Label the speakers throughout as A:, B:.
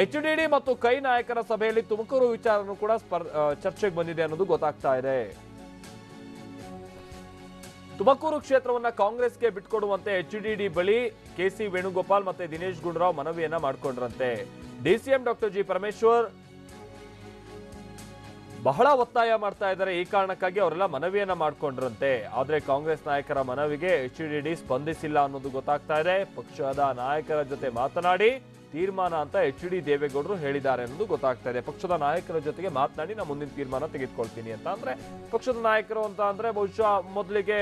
A: H D D ಮತ್ತು ಕೈ ನಾಯಕರ ಸಭೆಯಲ್ಲಿ ತುಮಕೂರು ವಿಚಾರನೂ ಕೂಡ ಚರ್ಚೆಗೆ ಬಂದಿದೆ ಅನ್ನೋದು ಗೊತ್ತಾಗ್ತಾ ಇದೆ. ತುಮಕೂರು ಕ್ಷೇತ್ರವನ್ನ ಕಾಂಗ್ರೆಸ್ಗೆ ಬಿಟ್ಕೊಡುವಂತೆ ಎಚ್ ಡಿ ಡಿ ಬಳಿ ಕೆಸಿ ವೇಣುಗೋಪಾಲ್ ಮತ್ತೆ ದಿನೇಶ್ ಗುಂಡೂರಾವ್ ಮನವಿಯನ್ನ ಮಾಡಿಕೊಂಡ್ರಂತೆ. ಡಿಸಿಎಂ ಡಾಕ್ಟರ್ ಜಿ ಪರಮೇಶ್ವರ್ ಬಹಳ ಒತ್ತಾಯ ಮಾಡ್ತಾ ಇದ್ದಾರೆ. ಈ ಕಾರಣಕ್ಕಾಗಿ ಅವರೆಲ್ಲ ಮನವಿಯನ್ನ ಮಾಡಿಕೊಂಡ್ರಂತೆ. ಆದ್ರೆ ಕಾಂಗ್ರೆಸ್ ನಾಯಕರ ಮನವಿಗೆ ಎಚ್ ಡಿ ಡಿ ಸ್ಪಂದಿಸಿಲ್ಲ ಅನ್ನೋದು ಗೊತ್ತಾಗ್ತಾ ಇದೆ. ಪಕ್ಷದ ನಾಯಕರ ಜೊತೆ ಮಾತನಾಡಿ ತೀರ್ಮಾನ ಅಂತ ಎಚ್ ಡಿ ದೇವೇಗೌಡರು ಹೇಳಿದ್ದಾರೆ ಅನ್ನೋದು ಗೊತ್ತಾಗ್ತಾ ಇದೆ. ಪಕ್ಷದ ನಾಯಕರ ಜೊತೆಗೆ ಮಾತನಾಡಿ ನಾನು ಮುಂದಿನ ತೀರ್ಮಾನ ತೆಗೆದುಕೊಳ್ತೀನಿ ಅಂತ ಅಂದ್ರೆ, ಪಕ್ಷದ ನಾಯಕರು ಅಂತ ಅಂದ್ರೆ ಬಹುಶಃ ಮೊದಲಿಗೆ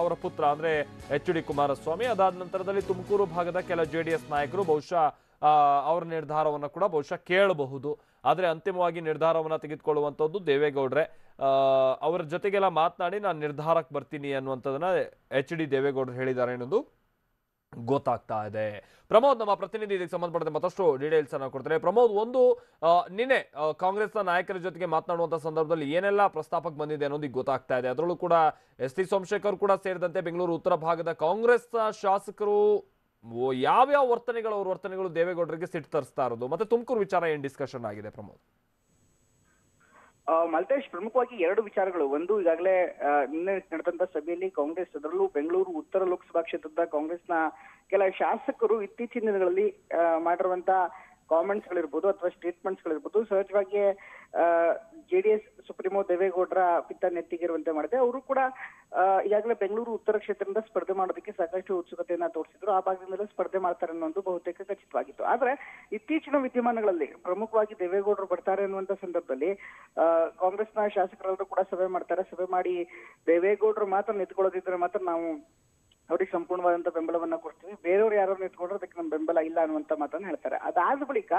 A: ಅವರ ಪುತ್ರ ಅಂದ್ರೆ ಎಚ್ ಡಿ ಕುಮಾರಸ್ವಾಮಿ, ಅದಾದ ನಂತರದಲ್ಲಿ ತುಮಕೂರು ಭಾಗದ ಕೆಲ ಜೆ ನಾಯಕರು ಬಹುಶಃ ಅವರ ನಿರ್ಧಾರವನ್ನು ಕೂಡ ಬಹುಶಃ ಕೇಳಬಹುದು. ಆದರೆ ಅಂತಿಮವಾಗಿ ನಿರ್ಧಾರವನ್ನು ತೆಗೆದುಕೊಳ್ಳುವಂಥದ್ದು ದೇವೇಗೌಡ್ರೆ. ಅವರ ಜೊತೆಗೆಲ್ಲ ಮಾತನಾಡಿ ನಾನು ನಿರ್ಧಾರಕ್ಕೆ ಬರ್ತೀನಿ ಅನ್ನುವಂಥದ್ದನ್ನು ಎಚ್ ಡಿ ದೇವೇಗೌಡರು ಹೇಳಿದ್ದಾರೆ ಅನ್ನೋದು ಗೊತ್ತಾಗ್ತಾ ಇದೆ ಪ್ರಮೋದ್ ನಮ್ಮ ಪ್ರತಿನಿಧಿ, ಇದಕ್ಕೆ ಸಂಬಂಧಪಟ್ಟಂತೆ ಮತ್ತಷ್ಟು ಡೀಟೇಲ್ಸ್ ಅನ್ನು ಕೊಡ್ತಾರೆ ಪ್ರಮೋದ್, ಒಂದು ನಿನ್ನೆ ಕಾಂಗ್ರೆಸ್ ಕಾಂಗ್ರೆಸ್ನ ನಾಯಕರ ಜೊತೆಗೆ ಮಾತನಾಡುವಂತ ಸಂದರ್ಭದಲ್ಲಿ ಏನೆಲ್ಲ ಪ್ರಸ್ತಾಪಕ್ಕೆ ಬಂದಿದೆ ಅನ್ನೋದು ಗೊತ್ತಾಗ್ತಾ ಇದೆ ಅದರಲ್ಲೂ ಕೂಡ ಎಸ್ ಟಿ ಸೋಮಶೇಖರ್ ಕೂಡ ಸೇರಿದಂತೆ ಬೆಂಗಳೂರು, ಉತ್ತರ ಭಾಗದ ಕಾಂಗ್ರೆಸ್ ಶಾಸಕರು ಯಾವ್ಯಾವ ವರ್ತನೆಗಳು ಅವ್ರ ವರ್ತನೆಗಳು ದೇವೇಗೌಡರಿಗೆ ಸಿಟ್ಟು ತರಿಸ್ತಾ ಇರೋದು? ಮತ್ತೆ ತುಮಕೂರು ವಿಚಾರ ಏನ್ ಡಿಸ್ಕಷನ್ ಆಗಿದೆ ಪ್ರಮೋದ್?
B: ಮಲ್ತೇಶ್, ಪ್ರಮುಖವಾಗಿ ಎರಡು ವಿಚಾರಗಳು. ಒಂದು, ಈಗಾಗಲೇ ನಿನ್ನೆ ನಡೆದಂತ ಸಭೆಯಲ್ಲಿ ಕಾಂಗ್ರೆಸ್ ಅದರಲ್ಲೂ ಬೆಂಗಳೂರು ಉತ್ತರ ಲೋಕಸಭಾ ಕ್ಷೇತ್ರದ ಕಾಂಗ್ರೆಸ್ನ ಕೆಲ ಶಾಸಕರು ಇತ್ತೀಚಿನ ದಿನಗಳಲ್ಲಿ ಮಾಡಿರುವಂತ ಕಾಮೆಂಟ್ಸ್ ಗಳಿರ್ಬೋದು ಅಥವಾ ಸ್ಟೇಟ್ಮೆಂಟ್ಸ್ ಗಳಿರ್ಬೋದು ಸಹಜವಾಗಿ ಜೆಡಿಎಸ್ ಸುಪ್ರೀಮೋ ದೇವೇಗೌಡರ ಪಿತ್ತ ನೆತ್ತಿಗಿರುವಂತೆ ಮಾಡಿದೆ. ಅವರು ಕೂಡ ಈಗಾಗಲೇ ಬೆಂಗಳೂರು ಉತ್ತರ ಕ್ಷೇತ್ರದಿಂದ ಸ್ಪರ್ಧೆ ಮಾಡೋದಕ್ಕೆ ಸಾಕಷ್ಟು ಉತ್ಸುಕತೆಯನ್ನ ತೋರಿಸಿದ್ರು. ಆ ಭಾಗದಿಂದಲೇ ಸ್ಪರ್ಧೆ ಮಾಡ್ತಾರೆ ಅನ್ನೋದು ಬಹುತೇಕ ಖಚಿತವಾಗಿತ್ತು. ಆದ್ರೆ ಇತ್ತೀಚಿನ ವಿದ್ಯಮಾನಗಳಲ್ಲಿ ಪ್ರಮುಖವಾಗಿ ದೇವೇಗೌಡರು ಬರ್ತಾರೆ ಅನ್ನುವಂತ ಸಂದರ್ಭದಲ್ಲಿ ಕಾಂಗ್ರೆಸ್ನ ಶಾಸಕರೆಲ್ಲರೂ ಕೂಡ ಸಭೆ ಮಾಡ್ತಾರೆ. ಸಭೆ ಮಾಡಿ ದೇವೇಗೌಡರು ಮಾತ್ರ ನಿಂತ್ಕೊಳ್ಳೋದಿದ್ರೆ ಮಾತ್ರ ನಾವು ಅವ್ರಿಗೆ ಸಂಪೂರ್ಣವಾದಂತ ಬೆಂಬಲವನ್ನ ಕೊಡ್ತೀವಿ. ಬೇರೆಯವ್ರು ಯಾರು ನಿಂತ್ಕೊಂಡ್ರೆ ಅದಕ್ಕೆ ನಮ್ಮ ಬೆಂಬಲ ಇಲ್ಲ ಅನ್ನುವಂತ ಮಾತನ್ನ ಹೇಳ್ತಾರೆ. ಅದಾದ ಬಳಿಕ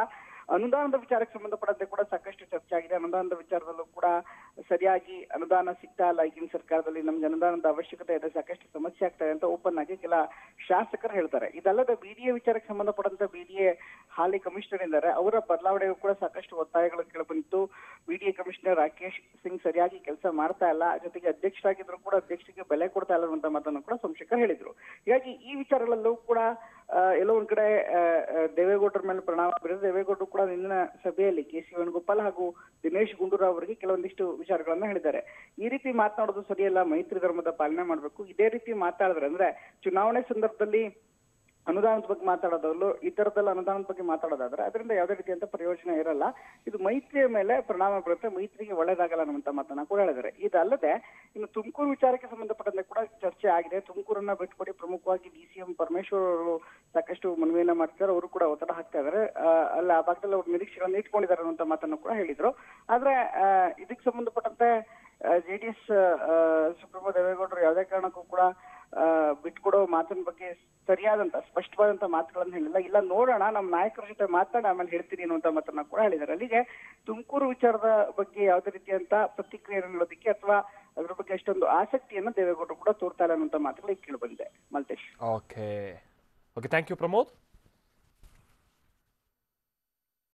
B: ಅನುದಾನದ ವಿಚಾರಕ್ಕೆ ಸಂಬಂಧಪಟ್ಟಂತೆ ಕೂಡ ಸಾಕಷ್ಟು ಚರ್ಚೆ ಆಗಿದೆ. ಅನುದಾನದ ವಿಚಾರದಲ್ಲೂ ಕೂಡ ಸರಿಯಾಗಿ ಅನುದಾನ ಸಿಗ್ತಾ ಇಲ್ಲ. ಈಗಿನ ಸರ್ಕಾರದಲ್ಲಿ ನಮ್ಗೆ ಅನುದಾನದ ಅವಶ್ಯಕತೆ ಇದೆ. ಸಾಕಷ್ಟು ಸಮಸ್ಯೆ ಆಗ್ತಾ ಅಂತ ಓಪನ್ ಆಗಿ ಕೆಲ ಶಾಸಕರು ಹೇಳ್ತಾರೆ. ಇದಲ್ಲದೆ ಬಿಡಿಎ ವಿಚಾರಕ್ಕೆ ಸಂಬಂಧಪಟ್ಟಂತ ಬಿಡಿಎ ಹಾಲಿ ಕಮಿಷನರ್ ಇದ್ದಾರೆ. ಅವರ ಬದಲಾವಣೆಗೂ ಕೂಡ ಸಾಕಷ್ಟು ಒತ್ತಾಯಗಳು ಕೇಳಬಂದಿತ್ತು ಬಿಡಿಎ ಕಮಿಷನರ್ ರಾಕೇಶ್ ಸಿಂಗ್ ಸರಿಯಾಗಿ ಕೆಲಸ ಮಾಡ್ತಾ ಇಲ್ಲ. ಜೊತೆಗೆ ಅಧ್ಯಕ್ಷರಾಗಿದ್ರು ಕೂಡ ಅಧ್ಯಕ್ಷರಿಗೆ ಬೆಲೆ ಕೊಡ್ತಾ ಇಲ್ಲ ಅನ್ನುವಂತ ಮಾತನ್ನು ಕೂಡ ಸೋಮಶೇಖರ್ ಹೇಳಿದ್ರು. ಹೀಗಾಗಿ ಈ ವಿಚಾರಗಳಲ್ಲೂ ಕೂಡ ಎಲ್ಲೋ ಒಂದ್ ಕಡೆ ದೇವೇಗೌಡರ ಮೇಲೆ ಪರಿಣಾಮ ಬೀರಿದೆ. ದೇವೇಗೌಡರು ಕೂಡ ನಿನ್ನ ಸಭೆಯಲ್ಲಿ ಕೆ ಸಿ ವೇಣುಗೋಪಾಲ್ ಹಾಗೂ ದಿನೇಶ್ ಗುಂಡೂರಾವ್ ಅವರಿಗೆ ಕೆಲವೊಂದಿಷ್ಟು ವಿಚಾರಗಳನ್ನ ಹೇಳಿದ್ದಾರೆ. ಈ ರೀತಿ ಮಾತನಾಡೋದು ಸರಿಯಲ್ಲ. ಮೈತ್ರಿ ಧರ್ಮದ ಪಾಲನೆ ಮಾಡಬೇಕು. ಇದೇ ರೀತಿ ಮಾತಾಡಿದ್ರೆ ಅಂದ್ರೆ ಚುನಾವಣೆ ಸಂದರ್ಭದಲ್ಲಿ ಅನುದಾನದ ಬಗ್ಗೆ ಮಾತಾಡೋದಲ್ಲೂ ಈ ತರದಲ್ಲಿ ಅನುದಾನದ ಬಗ್ಗೆ ಮಾತಾಡೋದಾದ್ರೆ ಅದರಿಂದ ಯಾವುದೇ ರೀತಿಯಂತ ಪ್ರಯೋಜನ ಇರಲ್ಲ. ಇದು ಮೈತ್ರಿಯ ಮೇಲೆ ಪರಿಣಾಮ ಬೀಳುತ್ತೆ ಮೈತ್ರಿಗೆ ಒಳ್ಳೇದಾಗಲ್ಲ ಅನ್ನುವಂತ ಮಾತನ್ನ ಕೂಡ ಹೇಳಿದ್ದಾರೆ. ಇದಲ್ಲದೆ ಇನ್ನು ತುಮಕೂರು ವಿಚಾರಕ್ಕೆ ಸಂಬಂಧಪಟ್ಟಂತೆ ಕೂಡ ಚರ್ಚೆ ಆಗಿದೆ. ತುಮಕೂರನ್ನ ಬಿಟ್ಕೊಡಿ ಪ್ರಮುಖವಾಗಿ ಡಿ ಸಿ ಎಂ ಪರಮೇಶ್ವರ್ ಅವರು ಸಾಕಷ್ಟು ಮನವಿಯನ್ನ ಮಾಡ್ತಿದ್ದಾರೆ. ಅವರು ಕೂಡ ಒತ್ತಡ ಹಾಕ್ತಾ ಇದ್ದಾರೆ. ಆ, ಅಲ್ಲಿ ಆ ಭಾಗದಲ್ಲಿ ಅವ್ರ ನಿರೀಕ್ಷೆಗಳನ್ನ ಇಟ್ಕೊಂಡಿದ್ದಾರೆ ಅನ್ನುವಂತ ಮಾತನ್ನು ಕೂಡ ಹೇಳಿದ್ರು. ಆದ್ರೆ ಇದಕ್ಕೆ ಸಂಬಂಧಪಟ್ಟಂತೆ ಜೆಡಿಎಸ್ ಸುಪ್ರೀಮೋ ದೇವೇಗೌಡರು ಯಾವುದೇ ಕಾರಣಕ್ಕೂ ಕೂಡ ಆ, ಬಿಟ್ಕೊಡೋ ಮಾತಿನ ಬಗ್ಗೆ ಸರಿಯಾದಂತ ಸ್ಪಷ್ಟವಾದಂತ ಮಾತುಗಳನ್ನ ಹೇಳಿಲ್ಲ. ಇಲ್ಲ, ನೋಡೋಣ, ನಮ್ಮ ನಾಯಕರ ಜೊತೆ ಮಾತಾಡ ಆಮೇಲೆ ಹೇಳ್ತೀನಿ ಅನ್ನುವಂತ ಮಾತನ್ನ ಕೂಡ ಹೇಳಿದ್ದಾರೆ. ಅಲ್ಲಿಗೆ ತುಮಕೂರು ವಿಚಾರದ ಬಗ್ಗೆ ಯಾವುದೇ ರೀತಿಯಂತ ಪ್ರತಿಕ್ರಿಯೆ ನೀಡೋದಕ್ಕೆ ಅಥವಾ ಅದ್ರ ಬಗ್ಗೆ ಅಷ್ಟೊಂದು ಆಸಕ್ತಿಯನ್ನ ದೇವೇಗೌಡರು ಕೂಡ ತೋರ್ತಾ ಇಲ್ಲ ಅನ್ನುವಂತ ಮಾತುಗಳು ಕೇಳಿ ಬಂದಿದೆ. Maltesh.
A: Okay okay thank you Pramod